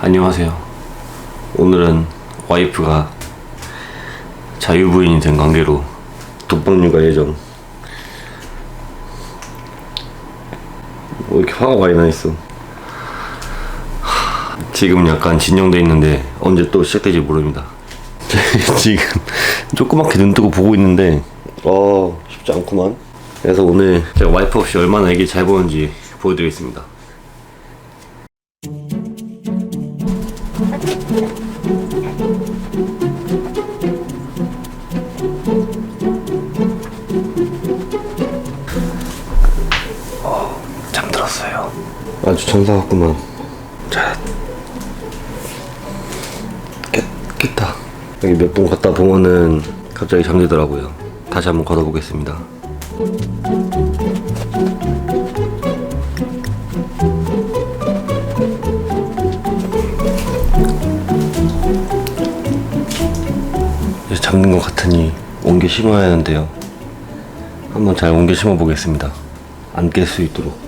안녕하세요. 오늘은 와이프가 자유부인이 된 관계로 독방 육아 예정. 왜 이렇게 화가 많이 나 있어? 하, 지금 약간 진정돼 있는데 언제 또 시작될지 모릅니다. 지금 조그맣게 눈 뜨고 보고 있는데 어 쉽지 않구만. 그래서 오늘 제가 와이프 없이 얼마나 애기 잘 보는지 보여드리겠습니다. 천사 같구만. 자, 깼, 깼다. 여기 몇 번 걷다 보면은 갑자기 잠들더라고요. 다시 한번 걸어보겠습니다. 이제 잠든 것 같으니 옮겨 심어야 하는데요. 한번 잘 옮겨 심어 보겠습니다. 안 깰 수 있도록.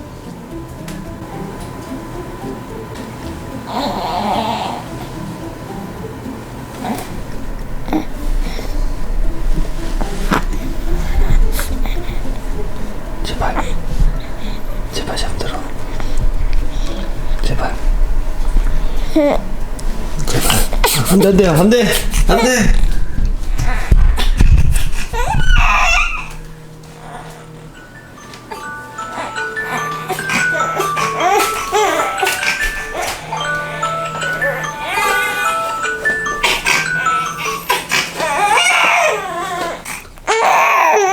안 돼, 안 돼, 안 돼! 안 돼!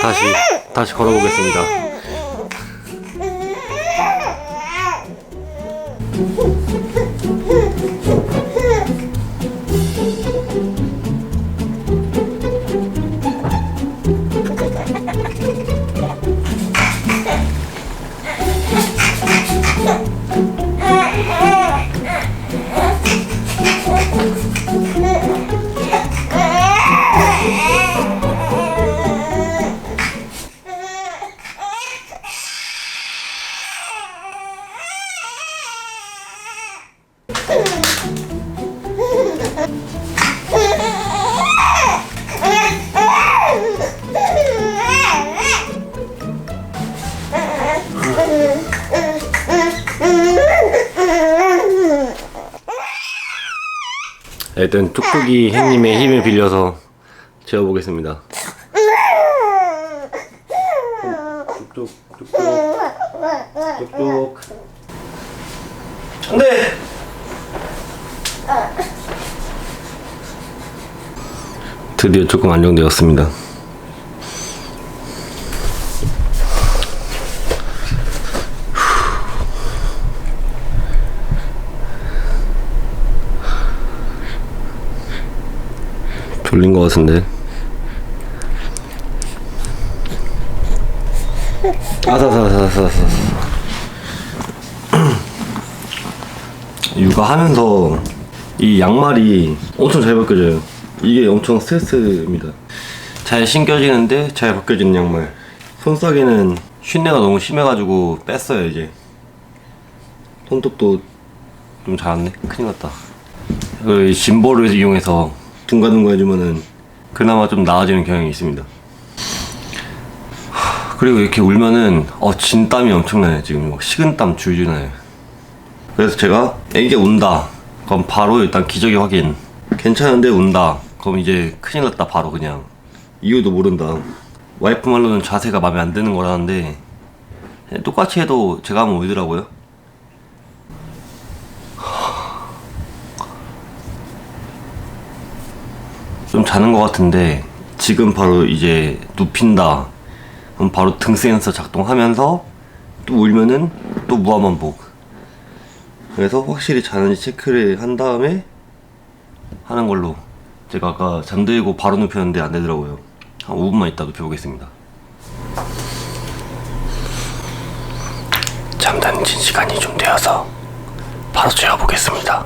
다시, 다시 걸어보겠습니다. 일단 뚝뚝이 형님의 힘을 빌려서 재워보겠습니다. 뚝뚝 뚝뚝 뚝뚝 안돼. 드디어 조금 안정되었습니다. 졸린 것 같은데. 아사사사사사. 육아하면서 이 양말이 엄청 잘 벗겨져요. 이게 엄청 스트레스입니다. 잘 신겨지는데 잘 벗겨지는 양말. 손싸개는 쉰내가 너무 심해가지고 뺐어요 이제. 손톱도 좀 자랐네. 큰일 났다. 그 짐볼을 이용해서 둥가둥가 해주면은 그나마 좀 나아지는 경향이 있습니다. 하, 그리고 이렇게 울면은 어 진땀이 엄청나요 지금 막 식은땀 줄줄 나요. 그래서 제가 애기가 운다. 그럼 바로 일단 기저귀 확인. 괜찮은데 운다. 그럼 이제 큰일 났다 바로 그냥 이유도 모른다. 와이프 말로는 자세가 마음에 안 드는 거라는데 똑같이 해도 제가 하면 울더라고요. 좀 자는 것 같은데 지금 바로 이제 눕힌다. 그럼 바로 등 센서 작동하면서 또 울면은 또 무한반복. 그래서 확실히 자는지 체크를 한 다음에 하는 걸로. 제가 아까 잠들고 바로 눕혔는데 안 되더라고요. 한 5분만 있다 눕혀보겠습니다. 잠든 지 시간이 좀 되어서 바로 재워보겠습니다.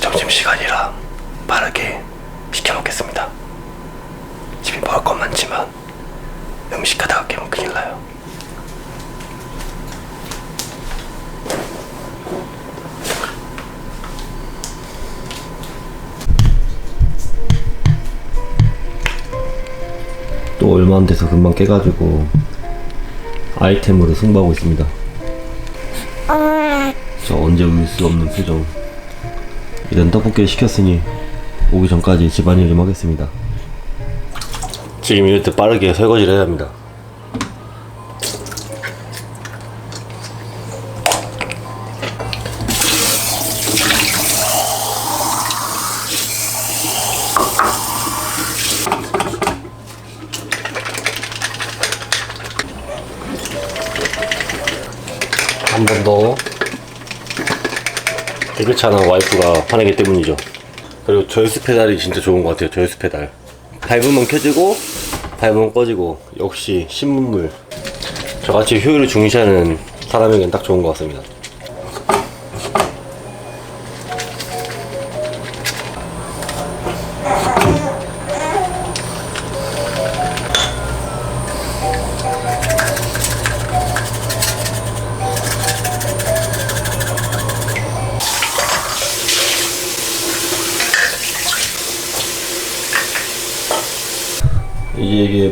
시점심 시간이라 빠르게 시켜 먹겠습니다. 집에 먹을 건 많지만 음식 하다가 깨면 큰일 나요. 또 얼마 안 돼서 금방 깨가지고 아이템으로 승부하고 있습니다. 저 언제 울 수 없는 표정. 일단 떡볶이를 시켰으니 오기 전까지 집안일 좀 하겠습니다. 지금 때 빠르게 설거지를 해야 합니다. 한 번 더. 깨끗이 하는 와이프가 화내기 때문이죠. 그리고 저유스 페달이 진짜 좋은 것 같아요. 저유스 페달. 밟으면 켜지고, 밟으면 꺼지고. 역시 신문물. 저같이 효율을 중시하는 사람에겐 딱 좋은 것 같습니다.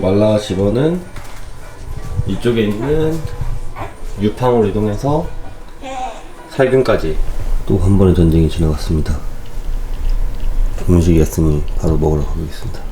말라 집어는 이쪽에 있는 유팡으로 이동해서 살균까지 또 한 번의 전쟁이 지나갔습니다. 음식이 왔으니 바로 먹으러 가보겠습니다.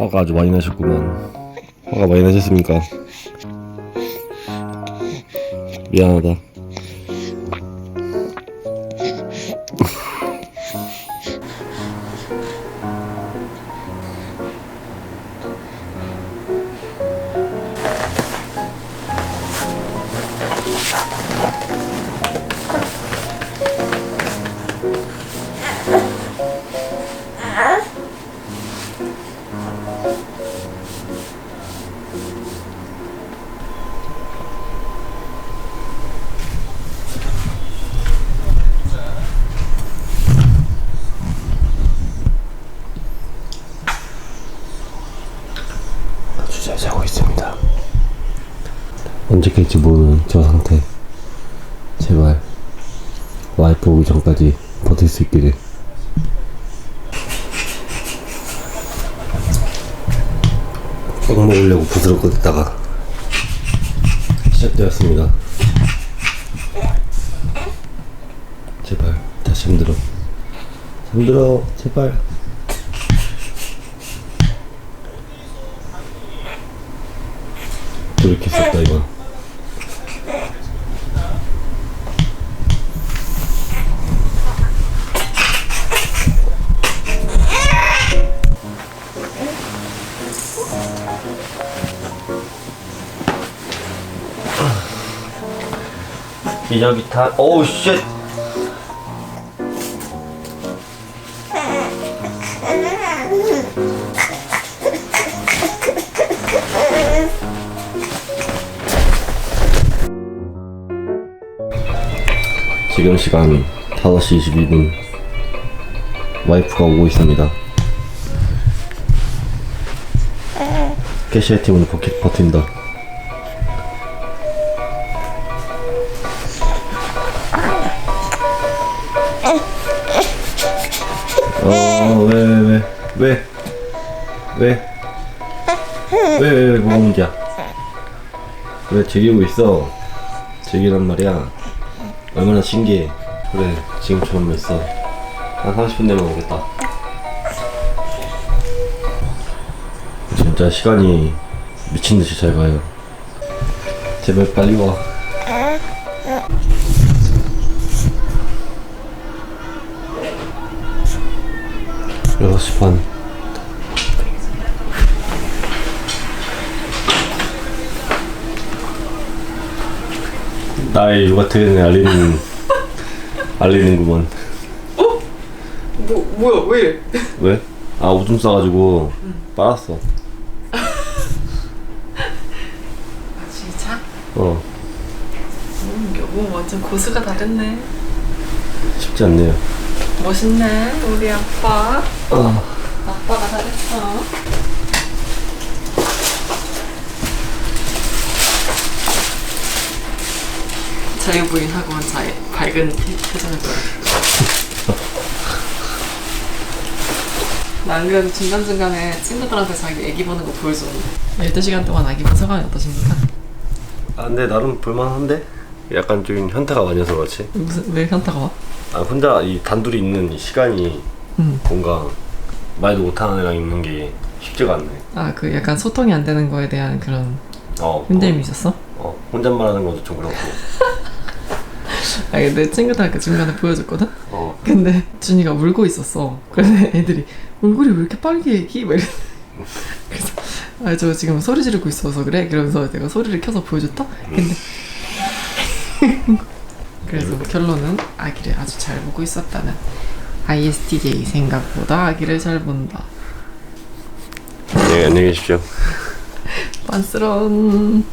화가 아주 많이 나셨구만. 화가 많이 나셨습니까? 미안하다. 언제 깰지 모르는 저 상태. 제발 와이프 오기 전까지 버틸 수 있기를. 빵 먹으려고 부스럭 걷다가 시작되었습니다. 제발 다시 힘들어. 힘들어 제발. 썼다 이건 기저귀 타 오우 쉣 지금 시간 5시 22분. 와이프가 오고 있습니다. 캐시의 팀은 버티, 버틴다. 왜, 왜, 왜, 왜, 왜, 왜, 왜, 즐기고 있어? 즐기란 말이야. 얼마나 신기해. 그래, 지금처럼 있어. 한 30분 내면 오겠다. 진짜 시간이 미친 듯이 잘 가요. 제발 빨리 와. 여섯 시 반. 나의 육아 트렌을 알리는 알리는구먼. 뭐 뭐야 왜 이래? 왜? 아 오줌 싸가지고 빨았어. 진짜? 어 음, 여보 완전 고수가 다르네. 쉽지 않네요. 멋있네 우리 아빠. 아 아빠가 잘했어. 자유부인하고 자의 밝은 표정을 보여. 난 그래도 중간중간에 친구들한테 자기 애기 보는 거 보여주는데 12시간 동안 아기 본 소감이 어떠십니까? 아, 근데 나름 볼만한데? 약간 좀 현타가 많이 와서 그렇지. 무슨 왜 현타가 와? 아 혼자 이 단둘이 있는 이 시간이 음. 뭔가 말도 못하는 애랑 있는 게 쉽지가 않네. 아 그 약간 소통이 안 되는 거에 대한 그런 어. 힘듦이 있었어? 어, 어 혼잣말하는 것도 좀 그렇고. 아내 친구들한테 중간에 보여줬거든? 어. 근데 준이가 울고 있었어. 그래서 애들이 얼굴이 왜 이렇게 빨개 애기? 막 이래. 그래서 아 저 지금 소리 지르고 있어서 그래. 그러면서 내가 소리를 켜서 보여줬다. 근데 그래서 결론은 아기를 아주 잘 보고 있었다는 ISTJ 생각보다 아기를 잘 본다. 네 안녕히 계십시오. 빤스러운